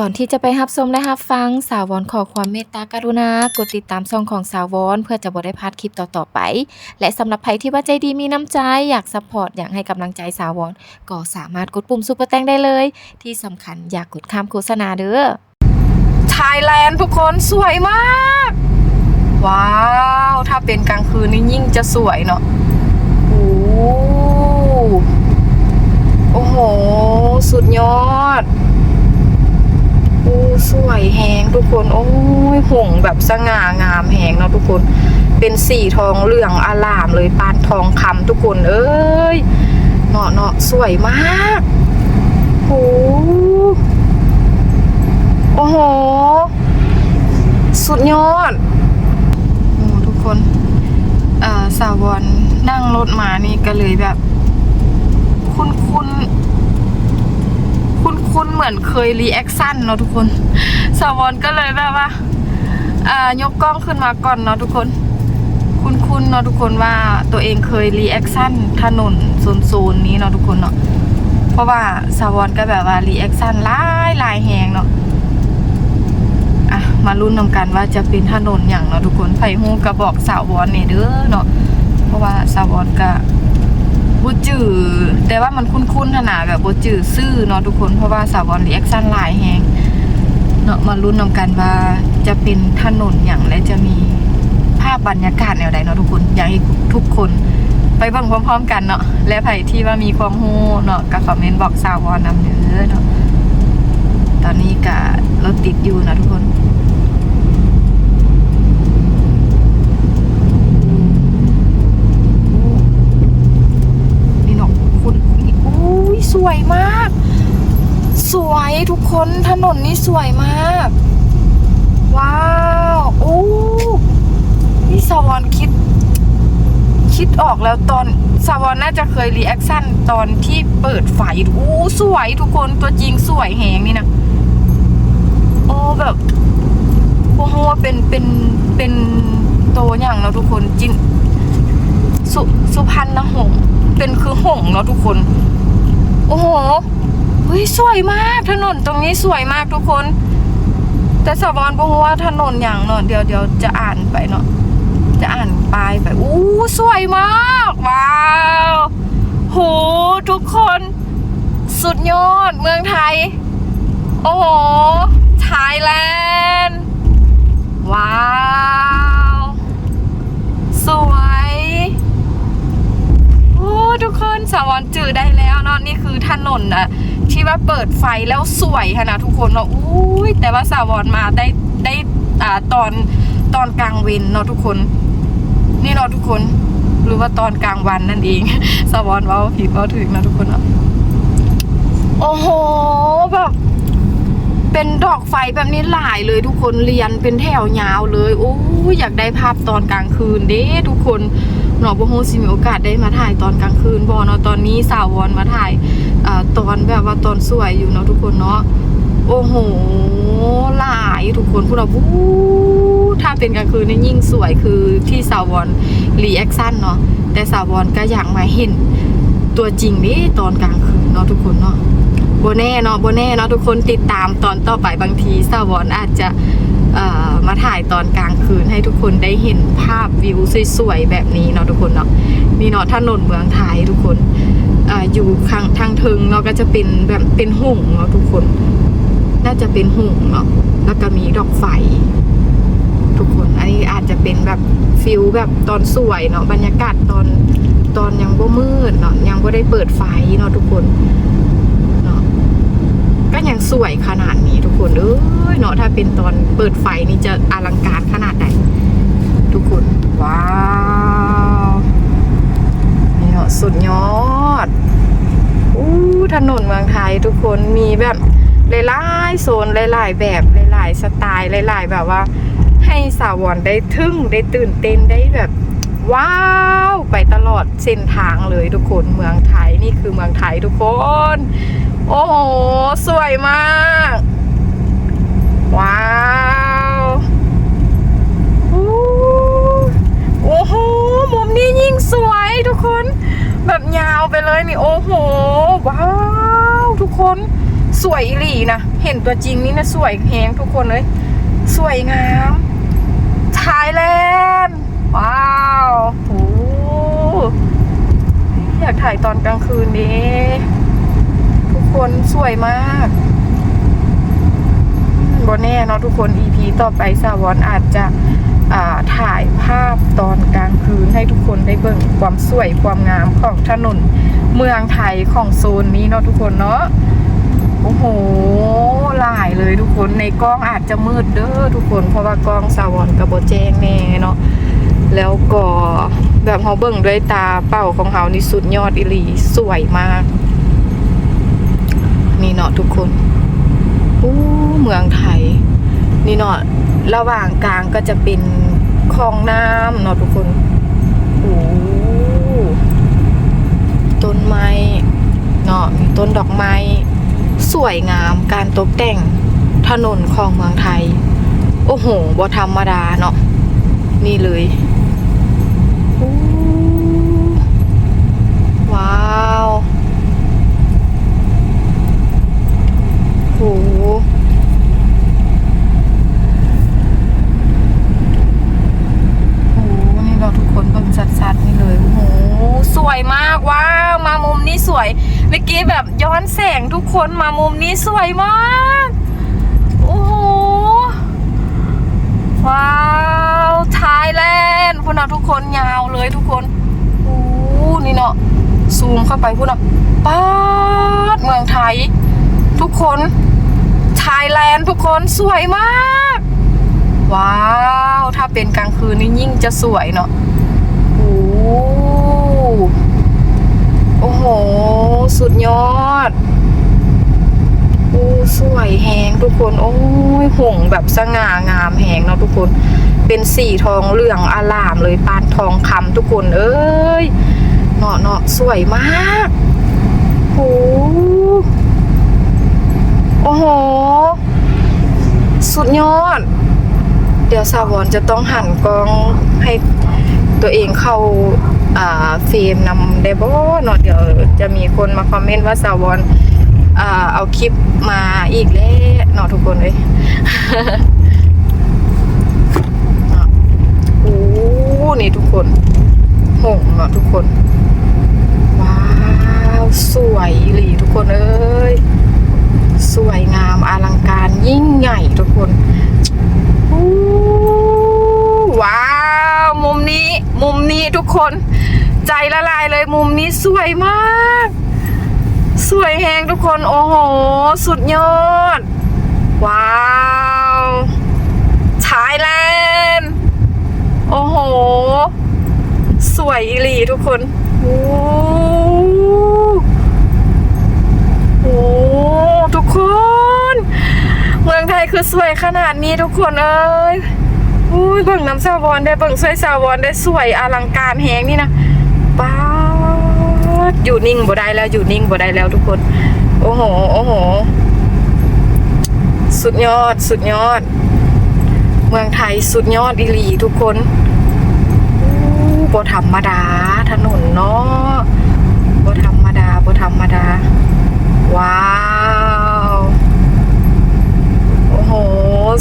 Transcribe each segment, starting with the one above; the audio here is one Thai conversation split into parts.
ก่อนที่จะไปรับชมและรับฟังสาววอนขอความเมตตากรุณากดติดตามช่องของสาววอนเพื่อจะบ่ได้พลาดคลิปต่อๆไป และสำหรับใครที่ว่าใจดีมีน้ำใจอยากซัพพอร์ตอยากให้กำลังใจสาววอนก็สามารถกดปุ่มซุปเปอร์แตงได้เลย ที่สำคัญอยากกดข้ามโฆษณาเด้อไทยแลนด์ทุกคนสวยมาก ว้าว ถ้าเป็นกลางคืนนี่ยิ่งจะสวยเนาะโอ้โห สุดยอด โอ้สวยแหงทุกคน โอ้ยหงแบบสง่างามแหงเนาะทุกคน เป็นสีทองเหลืองอลามเลยปานทองคำทุกคน เอ้ยเนาะเนาะสวยมากโอ้โอ้โห สุดยอดโอ้ทุกคนสาวอนนั่งรถมานี่ก็เลยแบบ คุ้น คุ้นคุ้นคุ้นๆเหมือนเคยรีแอคชั่นเนาะทุกคนสาวอนก็เลยแบบว่าอ่ายกกล้องขึ้นมาก่อนเนาะทุกคน คุ้นคุ้นๆเนาะทุกคนว่าตัวเองเคยรีแอคชั่นถนนโซนๆนี้เนาะทุกคนเนาะเพราะว่าสาวอนก็แบบว่ารีแอคชั่นหลายหลายแหงเนาะอะมาลุ้นนำกันว่าจะเป็นถนนอย่างเนาะทุกคนไผ่ฮู้กระบอกสาววอนเนี่ยเด้อเนาะเพราะว่าสาววอนก็บ่จื้อ แต่ว่ามันคุ้นๆขนาดแบบบ่จื้อซื่อเนาะทุกคนเพราะว่าสาวอนรีแอคชั่นหลายแฮงเนาะมาลุ้นนำกันว่าจะเป็นถนนอย่างและจะมีภาพบรรยากาศแนวใดเนาะทุกคนอยากให้ทุกคนไปเบิ่งพร้อมๆกันเนาะและไผที่ว่ามีความรู้เนาะก็คอมเมนต์บอกสาวอนนำเด้อเนาะตอนนี้ก็รถติดอยู่นะทุกคนเนาะคุณนี่อุ้ยสวยมาก ส วยทุกคนถนนนี่สวยมาก ว้าวโอ้นี่สวรรค์คิด คิดออกแล้วตอนสวรรค์น่าจะเคยรีแอคชั่นตอนที่เปิดไฟอู้สวยทุกคนตัวจริงสวยแหงนี่นะโอ้แบบพวกว่าเป็นเป็นเป็นโตอย่างเนาทุกคนจินสุสุพรรณหงเป็นคือหงเนาะทุกคน โอ้โห เฮ้ยสวยมากถนนตรงนี้สวยมากทุกคน แต่สวรรค์บอกว่าถนนอย่างเนาะเดี๋ยวเดี๋ยวจะอ่านไปเนาะจะอ่านปลายไปอู้สวยมากว้าวโหทุกคน สุดยอดเมืองไทย โอ้โหไทยแลนด์ว้าว สวย โอ้ ทุกค นสวรจือได้แล้วเนาะนี่คือถนนอะที่ว่าเปิดไฟแล้วสวยค่ะนะทุกคนเนาะอุ้ยแต่ว่าสาวรมาได้ได้อ่าตอนตอนกลางเวนเนาะทุกคน นี่เนาะทุกคนหรือว่าตอนกลางวันนั่นเองสวรเว่าผิดเว่าถึงนะทุกคนเนาะโอ้โหแบบเป็นดอกไฟแบบนี้หลายเลยทุกคนเรียนเป็นแถวยาวเลยโอ้ยอยากได้ภาพตอนกลางคืนเด้ทุกคน เนาะบ่ฮู้สิมีโอกาสได้มาถ่ายตอนกลางคืนบ่เนาะตอนนี้สาววอนมาถ่ายอ่าตอนแบบว่าตอนสวยอยู่เนาะทุกคนเนาะโอ้โหหลายทุกคนพวกเราวู้ถ้าเป็นกลางคืนนี่ยิ่งสวยคือที่สาววอนรีแอคชั่นเนาะแต่สาววอนก็อยากมาเห็นตัวจริงนี่ตอนกลางคืนเนาะทุกคนเนาะโบแน่เนาะโบแน่เนาะทุกคนติดตามตอนต่อไปบางทีสาวอนอาจจะ มาถ่ายตอนกลางคืนให้ทุกคนได้เห็นภาพวิวสวยๆแบบนี้เนาะทุกคนเนาะนี่เนาะถนนเมืองไทยทุกคนออยู่ข้างทางเทิงเนาะก็จะเป็นแบบเป็นหงส์เนาะทุกคน น่าจะเป็นหงส์เนาะแล้วก็มีดอกไฟทุกคนอันนี้อาจจะเป็นแบบฟิลแบบตอนสวยเนาะบรรยากาศตอนตอนยังบ่มืดเนาะยังบ่ได้เปิดไฟเนาะทุกคน ก็ยังสวยขนาดนี้ทุกคนเอ้ยเนาะถ้าเป็นตอนเปิดไฟนี่จะอลังการขนาดไหนทุกคน ว้าวนี่เนาะสุดยอดอู้ถนนเมืองไทยทุกคนมีแบบหลายๆโซนหลายๆแบบหลายๆสไตล์หลายๆแบบว่า ให้สาวรได้ทึ่งได้ตื่นเต้นได้แบบ ว้าวไปตลอดเส้นทางเลยทุกคนเมืองไทยนี่คือเมืองไทยทุกคน โอ้โหสวยมาก ว้าวโอ้โหมุมนี้ยิ่งสวยทุกคน แบบยาวไปเลยนี่โอ้โห ว้าวทุกคนสวยอีหลีนะ เห็นตัวจริงนี่นะสวยแฮงทุกคนเลย สวยงามไทยแลนด์ ว้าวโอ้อยากถ่ายตอนกลางคืนนี้ ทุกคนสวยมากบนแน่เนาะทุกคน EP ต่อไปสาวอนอาจจะถ่ายภาพตอนกลางคืนให้ทุกคนได้เบิ่งความสวยความงามของถนนเมืองไทยของโซนนี้เนาะทุกคนเนาะโอ้โหหลายเลยทุกคนในกล้องอาจจะมืดเด้อทุกคนเพราะว่ากล้องสาวอนกับโบแจ้งแน่เนาะ แล้วก็แบบเขาเบิ่งด้วยตาเป้าของเขานี่สุดยอดอิลีสวยมาก นี่เนาะทุกคนอู้เมืองไทย นี่เนาะระหว่างกลางก็จะเป็นคลองน้ำเนาะทุกคนโอ้ต้นไม้เนาะมีต้นดอกไม้ สวยงามการตกแต่งถนนของเมืองไทย โอ้โหบ่ธรรมดาเนาะนี่เลย ว้าวโหโอ้โหนี่เราทุกคนเบิ่งชัดๆนี่เลยโอ้โหสวยมากว้าวมามุมนี้สวย เมื่อกี้แบบย้อนแสงทุกคนมามุมนี้สวยมากโอ้โหว้าวไทยแลนด์พวกเราทุกคนยาวเลยทุกคนโอ้นี่เนาะ ซูมเข้าไปพวกเราป๊าดเมืองไทย ทุกคนไทยแลนด์ทุกคนสวยมาก ว้าว ถ้าเป็นกลางคืนนี่ยิ่งจะสวยเนาะโอ้โอ้โห สุดยอดโอ้สวยแหงทุกคน โอ้ยหงแบบสง่างามแหงเนาะทุกคน เป็นสีทองเหลืองอลามเลยปานทองคำทุกคน เอ้ย เนาะเนาะสวยมากโอ้โอ้โห สุดยอด เดี๋ยวสาวอนจะต้องหันกล้องให้ตัวเองเข้าอ่าเฟรมนำได้บ่เนาะเดี๋ยวจะมีคนมาคอมเมนต์ว่าสาวอนอ่าเอาคลิปมาอีกแล้วเนาะทุกคนเลย เนาะโอ้นี่ทุกคนหงเนาะทุกคน ว้าวสวยอีหลีทุก คนเอ้ยสวยงามอลังการยิ่งใหญ่ทุกคนว้าวมุมนี้ มุมนี้ทุกคน ใจละลายเลยมุมนี้สวยมาก สวยแหงทุกคนโอ้โห สุดยอด ว้าวไทยแลนด์โอ้โห สวยอีหลีทุกคนโอ้โหทุก คน เมืองไทยคือสวยขนาดนี้ทุกคนเอ้ยอุ้ยเบิ่งน้ำซาวอนได้เบิ่งสวยซาวอนได้สวยอลังการแฮงนี่นะป้าอยู่นิ่งบ่ได้แล้วอยู่นิ่งบ่ได้แล้วทุกคน โอ้โหโอ้โห สุดยอดสุดยอด เมืองไทยสุดยอดอีหลีทุกคนบ่ธรรมดาถนนเนาะบ่ธรรมดาบ่ธรรมดา ว้าว โอ้โห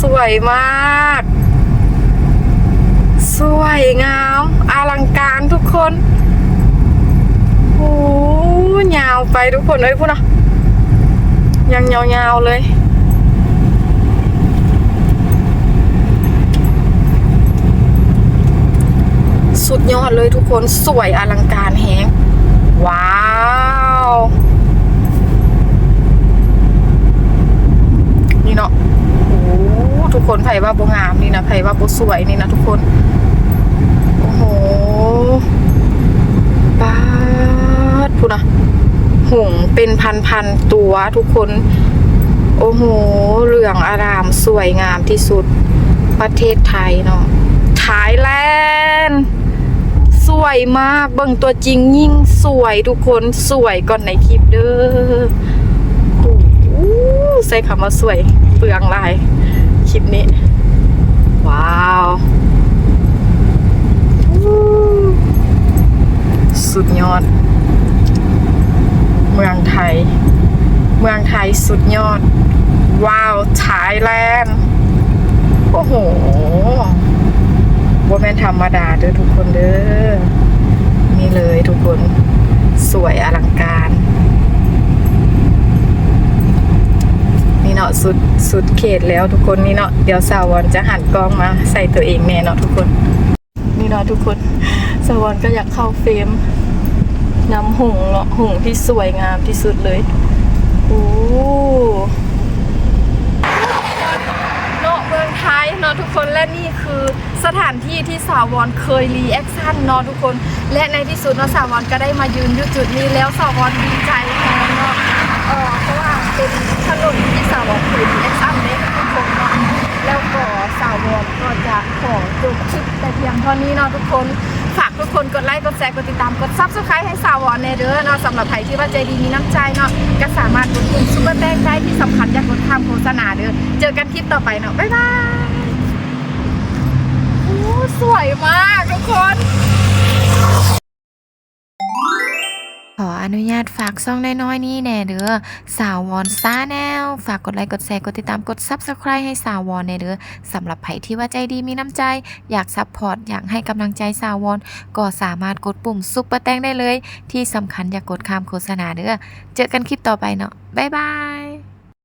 สวยมาก สวยงามอลังการทุกคนโอ้ยาวไปทุกคนเอ้ยพูดนะยังยาวๆเลยสุดยอดเลยทุกคนสวยอลังการแฮงว้าว นี่เนาะโอ้ทุก คนไผ่ว่าโบงามนี่นะไผ่ว่าโบสวยนี่นะทุกคน โอ้โหป้าดพูดนะหงเป็นพันๆตัวทุกคน โอ้โห เหลืองอารามสวยงามที่สุดประเทศไทยเนาะไทยแลนด์สวยมากเบิ่งตัวจริงยิ่งสวยทุกคนสวยก่อนในคลิปเด้อโอ้โหใส่คำว่าสวยเปลืองลาย คลิปนี้ ว้าว สุดยอด เมืองไทย เมืองไทยสุดยอด ว้าวไทยแลนด์โอ้โหว่าแม่นธรรมดาเด้อทุกคนเด้อนี่เลยทุกคนสวยอลังการ นี่ เนาะสุดสุดเขตแล้วทุกคนนี่เนาะเดี๋ยวสาววอนจะหันกล้องมาใส่ตัวเองแน่เนาะทุกคน นี่เนาะทุกคนสาววอนก็อยากเข้าเฟรมน้ำหงเนาะหงที่สวยงามที่สุดเลยโอ้เนาะเมืองไทยเนาะทุกคนและนี่คือสถานที่ที่สาววอนเคยรีแอคชั่นเนาะทุกคน และในที่สุดเนาะสาววอนก็ได้มายืนอยู่จุดนี้แล้วสาววอนดีใจแทนเนาะเออเพราะว่า เป็นถนนที่สาววอนเคยรีแอคชั่นเลยทุกคนเนาะแล้วก็สาววอนก็จะขอจบคลิปแต่เพียงเท่านี้เนาะทุกคนฝากทุกคนกดไลค์กดแชร์กดติดตามกดซับสไครต์ให้สาววอนในเด้อเนาะสำหรับใครที่ว่าใจดีมีน้ำใจเนาะก็สามารถกดปุ่มซุปเปอร์แตงได้ที่สำคัญอยากกดข้ามโฆษณาเด้อเจอกันคลิปต่อไปเนาะบ๊ายบายโอ้สวยมากทุกคน ขออนุญาตฝากซ่องน้อยๆนี่แน่เด้อสาววอนซ่าแนว ฝากกดไลค์กดแชร์กดติดตามกด Subscribe ให้สาววอนแน่เด้อสำหรับไผที่ว่าใจดีมีน้ำใจ อยากซัพพอร์ตอยากให้กำลังใจสาววอนก็สามารถกดปุ่มซุปเปอร์แตงได้เลย ที่สำคัญอย่ากกดข้ามโฆษณาเด้อเจอกันคลิปต่อไปเนาะบ๊ายบาย